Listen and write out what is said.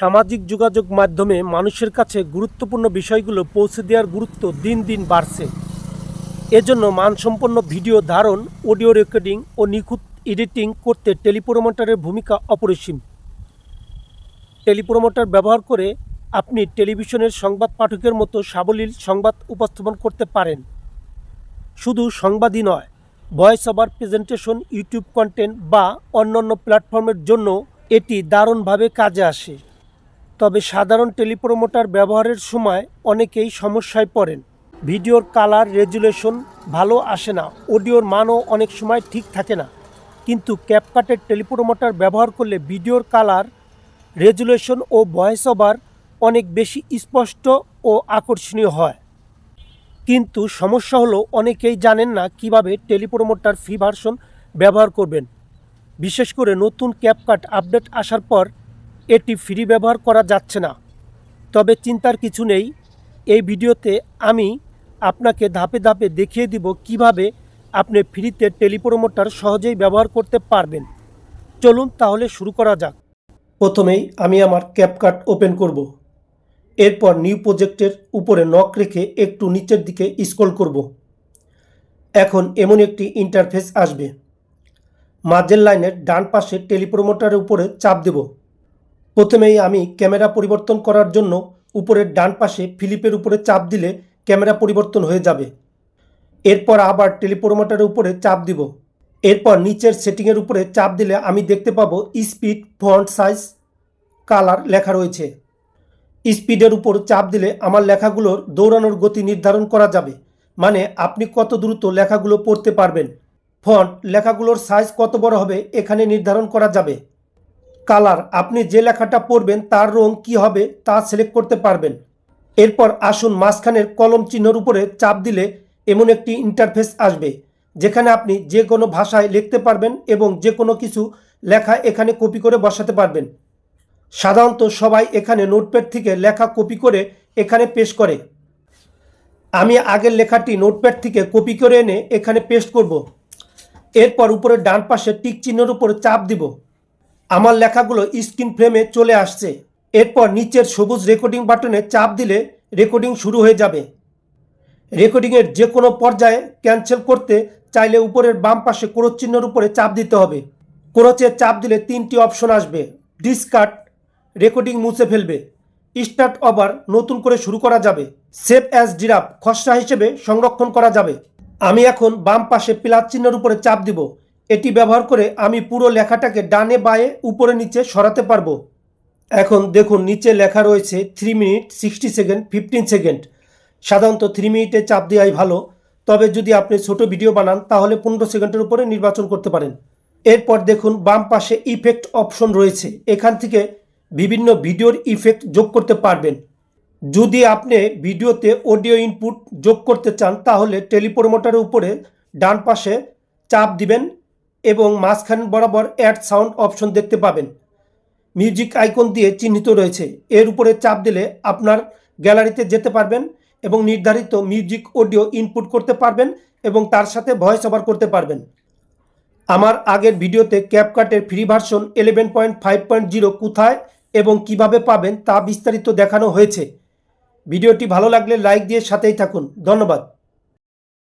সামাজিক যোগাযোগ মাধ্যমে মানুষের কাছে গুরুত্বপূর্ণ বিষয়গুলো পৌঁছে দেওয়ার গুরুত্ব দিন দিন বাড়ছে। এজন্য মানসম্পন্ন ভিডিও ধারণ, অডিও রেকর্ডিং ও নিখুঁত এডিটিং করতে টেলিপ্রোমোটারের ভূমিকা অপরিসীম। টেলিপ্রোমোটার ব্যবহার করে আপনি টেলিভিশনের সংবাদ পাঠকের মতো সাবলীল সংবাদ উপস্থাপন করতে পারেন। শুধু সংবাদই নয়, voice over presentation, YouTube content বা অন্যান্য প্ল্যাটফর্মের জন্য এটি দারুণভাবে কাজে আসে। তবে সাধারণ টেলিপ্রোমোটার ব্যবহারের সময় অনেকেই সমস্যায় পড়েন। ভিডিওর কালার, রেজুলেশন ভালো আসে না, অডিওর মানও অনেক সময় ঠিক থাকে না। কিন্তু ক্যাপকাটের টেলিপ্রোমোটার ব্যবহার করলে ভিডিওর কালার, রেজুলেশন ও ভয়েস ওভার অনেক বেশি স্পষ্ট ও আকর্ষণীয় হয়। কিন্তু সমস্যা হলো অনেকেই জানেন না কীভাবে টেলিপ্রোমোটার ফ্রি ভার্সন ব্যবহার করবেন। বিশেষ করে নতুন ক্যাপকাট আপডেট আসার পর এটি ফ্রি ব্যবহার করা যাচ্ছে না। তবে চিন্তার কিছু নেই। এই ভিডিওতে আমি আপনাকে ধাপে ধাপে দেখিয়ে দিব কীভাবে আপনি ফ্রিতে টেলিপ্রোমোটার সহজেই ব্যবহার করতে পারবেন। চলুন তাহলে শুরু করা যাক। প্রথমেই আমি আমার ক্যাপকাট ওপেন করব। এরপর নিউ প্রজেক্টের উপরে নক রেখে একটু নিচের দিকে স্ক্রল করব। এখন এমন একটি ইন্টারফেস আসবে। মাঝের লাইনের ডান পাশে টেলিপ্রোমোটারের উপরে চাপ দেব। প্রথমেই আমি ক্যামেরা পরিবর্তন করার জন্য উপরের ডান পাশে ফিলিপের উপরে চাপ দিলে ক্যামেরা পরিবর্তন হয়ে যাবে। এরপর আবার টেলিপ্রোমোটারের উপরে চাপ দিব। এরপর নিচের সেটিংয়ের উপরে চাপ দিলে আমি দেখতে পাবো স্পিড, ফন্ট সাইজ, কালার লেখা রয়েছে। স্পিডের উপর চাপ দিলে আমার লেখাগুলোর দৌড়ানোর গতি নির্ধারণ করা যাবে। মানে আপনি কত দ্রুত লেখাগুলো পড়তে পারবেন। ফন্ট, লেখাগুলোর সাইজ কত বড় হবে এখানে নির্ধারণ করা যাবে। কালার, আপনি যে লেখাটা পড়বেন তার রং কি হবে তা সিলেক্ট করতে পারবেন। এরপর আসুন মাঝখানের কলম চিহ্নর উপরে চাপ দিলে এমন একটি ইন্টারফেস আসবে, যেখানে আপনি যে কোনো ভাষায় লিখতে পারবেন এবং যে কোনো কিছু লেখা এখানে কপি করে বসাতে পারবেন। সাধারণত সবাই এখানে নোটপ্যাড থেকে লেখা কপি করে এখানে পেশ করে। আমি আগের লেখাটি নোটপ্যাড থেকে কপি করে এনে এখানে পেস্ট করব। এরপর উপরে ডান পাশে টিক চিহ্নের উপরে চাপ দিব। আমার লেখাগুলো স্ক্রিন ফ্রেমে চলে আসছে। এরপর নিচের সবুজ রেকর্ডিং বাটনে চাপ দিলে রেকর্ডিং শুরু হয়ে যাবে। রেকর্ডিংয়ের যে কোনো পর্যায়ে ক্যান্সেল করতে চাইলে উপরের বাম পাশে ক্রোচ চিহ্নের উপরে চাপ দিতে হবে। ক্রোচে চাপ দিলে তিনটি অপশন আসবে। ডিসকাট, রেকর্ডিং মুছে ফেলবে। স্টার্ট ওভার নতুন করে শুরু করা যাবে। সেভ অ্যাজ জিরাফ খসড়া হিসেবে সংরক্ষণ করা যাবে। আমি এখন বাম পাশে প্লাস চিহ্নের উপরে চাপ দিব। এটি ব্যবহার করে আমি পুরো লেখাটাকে ডানে বায়ে উপরে নিচে সরাতে পারব। এখন দেখুন, নিচে লেখা রয়েছে three minute sixty second fifteen second সাধারণত থ্রি মিনিটে চাপ দেওয়াই ভালো। তবে যদি আপনি ছোট ভিডিও বানান, তাহলে পনেরো সেকেন্ডের উপরে নির্বাচন করতে পারেন। এরপর দেখুন, বাম পাশে ইফেক্ট অপশন রয়েছে। এখান থেকে বিভিন্ন ভিডিওর ইফেক্ট যোগ করতে পারবেন। যদি আপনি ভিডিওতে অডিও ইনপুট যোগ করতে চান, তাহলে টেলিপ্রোমোটারের উপরে ডান পাশে চাপ দিবেন। এবং মাঝখান বরাবর অ্যাড সাউন্ড অপশন দেখতে পাবেন। মিউজিক আইকন দিয়ে চিহ্নিত রয়েছে। এর উপরে চাপ দিলে আপনার গ্যালারিতে যেতে পারবেন এবং নির্ধারিত মিউজিক অডিও ইনপুট করতে পারবেন এবং তার সাথে ভয়েস ওভার করতে পারবেন। আমার আগের ভিডিওতে ক্যাপকাটের free version eleven point five point zero কোথায় এবং কীভাবে পাবেন তা বিস্তারিত দেখানো হয়েছে। ভিডিওটি ভালো লাগলে লাইক দিয়ে সাথেই থাকুন। ধন্যবাদ।